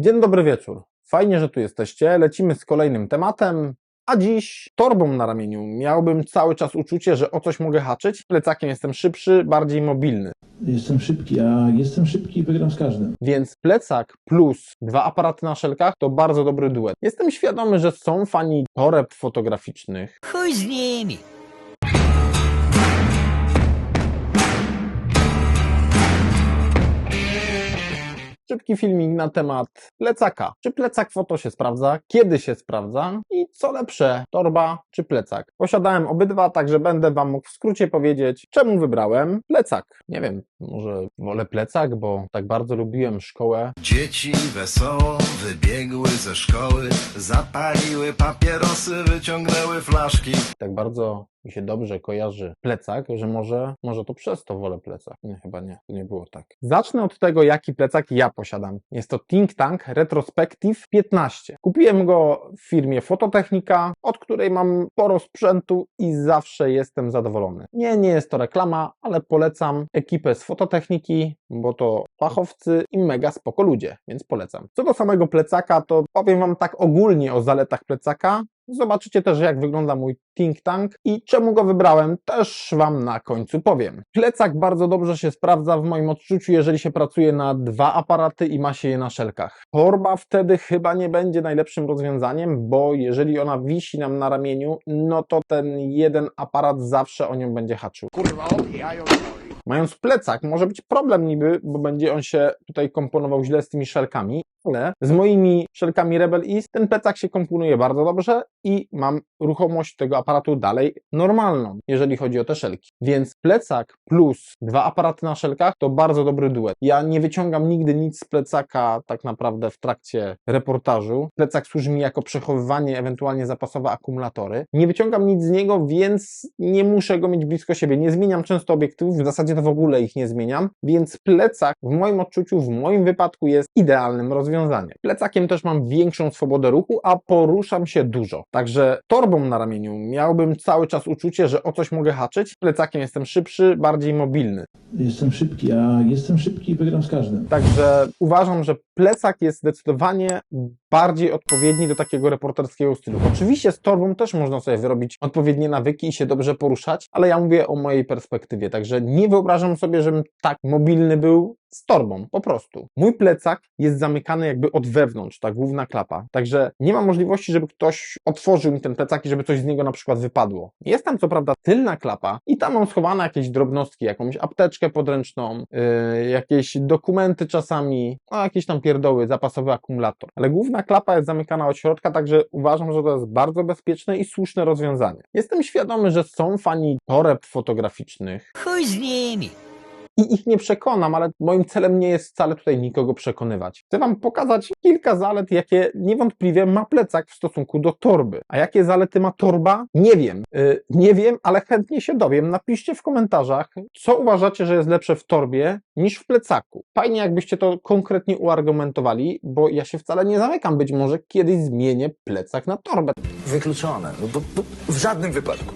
Dzień dobry wieczór. Fajnie, że tu jesteście. Lecimy z kolejnym tematem. A dziś torbą na ramieniu. Miałbym cały czas uczucie, że o coś mogę haczyć. Plecakiem jestem szybszy, bardziej mobilny. Jestem szybki, a jestem szybki i wygram z każdym. Więc plecak plus dwa aparaty na szelkach to bardzo dobry duet. Jestem świadomy, że są fani toreb fotograficznych, Chuj z nimi. Szybki filmik na temat plecaka. Czy plecak foto się sprawdza? Kiedy się sprawdza? I co lepsze, torba czy plecak? Posiadałem obydwa, także będę Wam mógł w skrócie powiedzieć, czemu wybrałem plecak. Nie wiem, może wolę plecak, bo tak bardzo lubiłem szkołę. Dzieci wesoło wybiegły ze szkoły, zapaliły papierosy, wyciągnęły flaszki. Tak bardzo mi się dobrze kojarzy plecak, że może, może to przez to wolę plecak. Nie, chyba nie, nie było tak. Zacznę od tego, jaki plecak ja posiadam. Jest to Think Tank Retrospective 15. Kupiłem go w firmie Fototechnika, od której mam sporo sprzętu i zawsze jestem zadowolony. Nie, nie jest to reklama, ale polecam ekipę z Fototechniki, bo to fachowcy i mega spoko ludzie, więc polecam. Co do samego plecaka, to powiem Wam tak ogólnie o zaletach plecaka, Zobaczycie też, jak wygląda mój think tank i czemu go wybrałem, też Wam na końcu powiem. Plecak bardzo dobrze się sprawdza w moim odczuciu, jeżeli się pracuje na dwa aparaty i ma się je na szelkach. Torba wtedy chyba nie będzie najlepszym rozwiązaniem, bo jeżeli ona wisi nam na ramieniu, no to ten jeden aparat zawsze o nią będzie haczył. Mając plecak może być problem niby, bo będzie on się tutaj komponował źle z tymi szelkami, ale z moimi szelkami Rebel East ten plecak się komponuje bardzo dobrze i mam ruchomość tego aparatu dalej normalną, jeżeli chodzi o te szelki. Więc plecak plus dwa aparaty na szelkach to bardzo dobry duet. Ja nie wyciągam nigdy nic z plecaka tak naprawdę w trakcie reportażu. Plecak służy mi jako przechowywanie, ewentualnie zapasowe akumulatory. Nie wyciągam nic z niego, więc nie muszę go mieć blisko siebie. Nie zmieniam często obiektywów, w zasadzie to w ogóle ich nie zmieniam, więc plecak w moim odczuciu, w moim wypadku jest idealnym rozwiązaniem. Plecakiem też mam większą swobodę ruchu, a poruszam się dużo. Także torbą na ramieniu miałbym cały czas uczucie, że o coś mogę haczyć. Plecakiem jestem szybszy, bardziej mobilny. Jestem szybki, a jestem szybki i wygram z każdym. Także uważam, że plecak jest zdecydowanie bardziej odpowiedni do takiego reporterskiego stylu. Oczywiście z torbą też można sobie wyrobić odpowiednie nawyki i się dobrze poruszać, ale ja mówię o mojej perspektywie, także nie wyobrażam sobie, żebym tak mobilny był z torbą, po prostu. Mój plecak jest zamykany jakby od wewnątrz, ta główna klapa, także nie ma możliwości, żeby ktoś otworzył mi ten plecak i żeby coś z niego na przykład wypadło. Jest tam co prawda tylna klapa i tam mam schowane jakieś drobnostki, jakąś apteczkę podręczną, yy, jakieś dokumenty czasami, no jakieś tam pierdoły, zapasowy akumulator. Ale główna klapa jest zamykana od środka, także uważam, że to jest bardzo bezpieczne i słuszne rozwiązanie. Jestem świadomy, że są fani toreb fotograficznych, Chuj z nimi. I ich nie przekonam, ale moim celem nie jest wcale tutaj nikogo przekonywać. Chcę Wam pokazać kilka zalet, jakie niewątpliwie ma plecak w stosunku do torby. A jakie zalety ma torba? Nie wiem. Yy, nie wiem, ale chętnie się dowiem. Napiszcie w komentarzach, co uważacie, że jest lepsze w torbie niż w plecaku. Fajnie, jakbyście to konkretnie uargumentowali, bo ja się wcale nie zamykam. Być może kiedyś zmienię plecak na torbę. Wykluczone. No to, to w żadnym wypadku.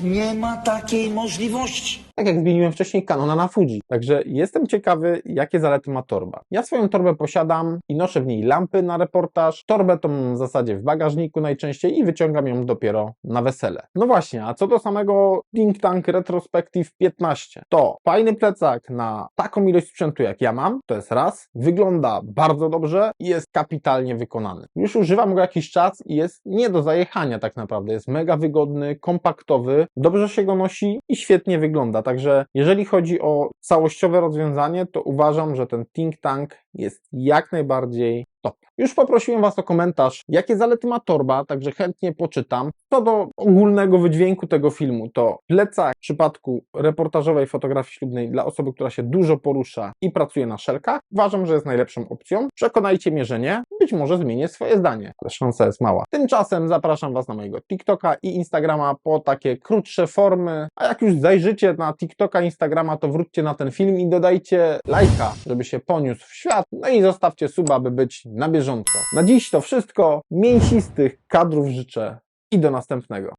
Nie ma takiej możliwości. Tak jak zmieniłem wcześniej Canona na Fuji. Także jestem ciekawy, jakie zalety ma torba. Ja swoją torbę posiadam i noszę w niej lampy na reportaż. Torbę to mam w zasadzie w bagażniku najczęściej i wyciągam ją dopiero na wesele. No właśnie, a co do samego Think Tank Retrospective 15, to fajny plecak na taką ilość sprzętu jak ja mam, to jest raz, wygląda bardzo dobrze i jest kapitalnie wykonany. Już używam go jakiś czas i jest nie do zajechania tak naprawdę. Jest mega wygodny, kompaktowy, dobrze się go nosi i świetnie wygląda. Także jeżeli chodzi o całościowe rozwiązanie, to uważam, że ten think tank jest jak najbardziej top. Już poprosiłem Was o komentarz, jakie zalety ma torba, także chętnie poczytam. Co do ogólnego wydźwięku tego filmu, to plecak w przypadku reportażowej fotografii ślubnej dla osoby, która się dużo porusza i pracuje na szelkach, uważam, że jest najlepszą opcją. Przekonajcie mnie, że nie. Być może zmienię swoje zdanie, szansa jest mała. Tymczasem zapraszam Was na mojego TikToka i Instagrama po takie krótsze formy, a jak już zajrzycie na TikToka, Instagrama, to wróćcie na ten film i dodajcie lajka, żeby się poniósł w świat, no i zostawcie suba, by być na bieżąco. Na dziś to wszystko. Mięsistych kadrów życzę i do następnego.